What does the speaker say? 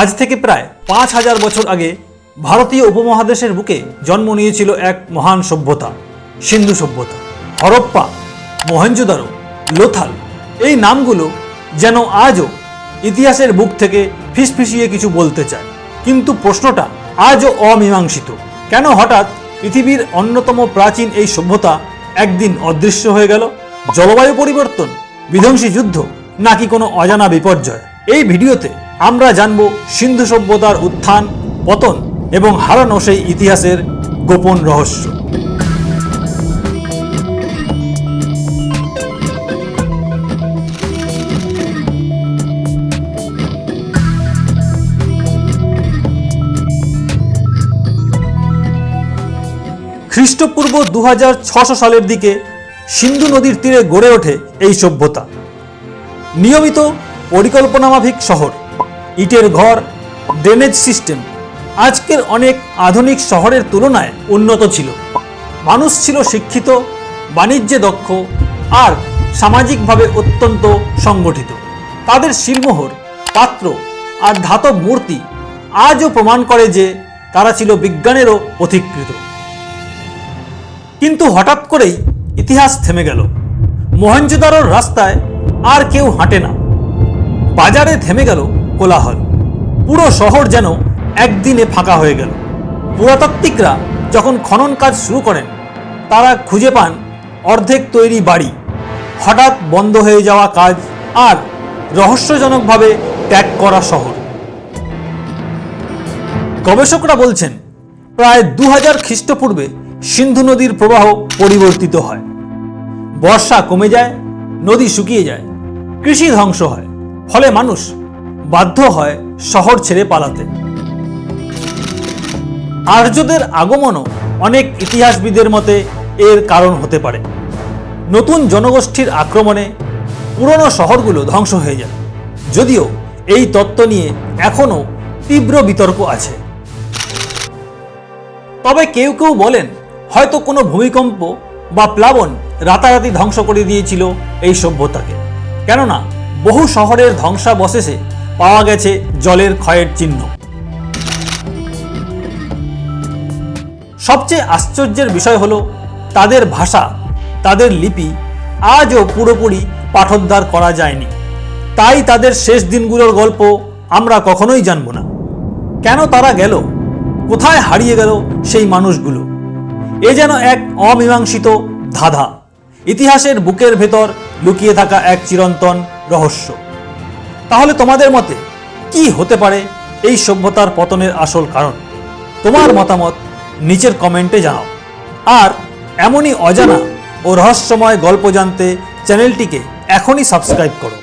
আজ থেকে প্রায় পাঁচ হাজার বছর আগে ভারতীয় উপমহাদেশের বুকে জন্ম নিয়েছিল এক মহান সভ্যতা, সিন্ধু সভ্যতা। হরপ্পা, মহেঞ্জোদারো, লোথাল, এই নামগুলো যেন আজও ইতিহাসের বুক থেকে ফিসফিসিয়ে কিছু বলতে চায়। কিন্তু প্রশ্নটা আজও অমীমাংসিত। কেন হঠাৎ পৃথিবীর অন্যতম প্রাচীন এই সভ্যতা একদিন অদৃশ্য হয়ে গেল? জলবায়ু পরিবর্তন, বিধ্বংসী যুদ্ধ, নাকি কোনো অজানা বিপর্যয়? এই ভিডিওতে আমরা জানব সিন্ধু সভ্যতার উত্থান, পতন এবং হারানো সেই ইতিহাসের গোপন রহস্য। খ্রিস্টপূর্ব দু সালের দিকে সিন্ধু নদীর তীরে গড়ে ওঠে এই সভ্যতা। নিয়মিত পরিকল্পনামাফিক শহর। ইটের ঘর ড্রেনেজ সিস্টেম আজকের অনেক আধুনিক শহরের তুলনায় উন্নত ছিল। মানুষ ছিল শিক্ষিত, বাণিজ্যে দক্ষ আর সামাজিকভাবে অত্যন্ত সংগঠিত। তাদের শিলমোহর, পাত্র আর ধাতব মূর্তি আজও প্রমাণ করে যে তারা ছিল বিজ্ঞানেরও পথিকৃত কিন্তু হঠাৎ করেই ইতিহাস থেমে গেল। মহেঞ্জোদারোর রাস্তায় আর কেউ হাঁটে না। বাজারে থেমে গেল কোলাহল। পুরো শহর যেন একদিনে ফাঁকা হয়ে গেল। পুরাতাত্ত্বিকরা যখন খনন কাজ শুরু করেন, তারা খুঁজে পান অর্ধেক তৈরি বাড়ি। হঠাৎ বন্ধ হয়ে যাওয়া কাজ আর রহস্যজনকভাবে ত্যাগ করা শহর। গবেষকরা বলছেন, প্রায় দু হাজার খ্রিস্টপূর্বে সিন্ধু নদীর প্রবাহ পরিবর্তিত হয়। বর্ষা কমে যায়, নদী শুকিয়ে যায়, কৃষি ধ্বংস হয়। ফলে মানুষ বাধ্য হয় শহর ছেড়ে পালাতে। আর্যদের আগমনও অনেক ইতিহাসবিদের মতে এর কারণ হতে পারে। নতুন জনগোষ্ঠীর আক্রমণে পুরনো শহরগুলো ধ্বংস হয়ে যায়। যদিও এই তত্ত্ব নিয়ে এখনও তীব্র বিতর্ক আছে। তবে কেউ কেউ বলেন, হয়তো কোনো ভূমিকম্প বা প্লাবন রাতারাতি ধ্বংস করে দিয়েছিল এই সভ্যতাকে। কেননা, বহু শহরের ধ্বংসাবশেষে পাওয়া গেছে জলের ক্ষয়ের চিহ্ন। সবচেয়ে আশ্চর্যের বিষয় হলো, তাদের ভাষা, তাদের লিপি আজও পুরোপুরি পাঠোদ্ধার করা যায়নি। তাই তাদের শেষ দিনগুলোর গল্প আমরা কখনোই জানব না। কেন তারা গেল? কোথায় হারিয়ে গেল সেই মানুষগুলো? এ যেন এক অমীমাংসিত ধাঁধা। ইতিহাসের বুকের ভেতর লুকিয়ে থাকা এক চিরন্তন রহস্য। তাহলে তোমাদের মতে কি হতে পারে এই সভ্যতার পতনের আসল কারণ? তোমার মতামত নিচের কমেন্টে জানাও। আর এমনই অজানা ও রহস্যময় গল্প জানতে চ্যানেলটিকে এখনই সাবস্ক্রাইব করো।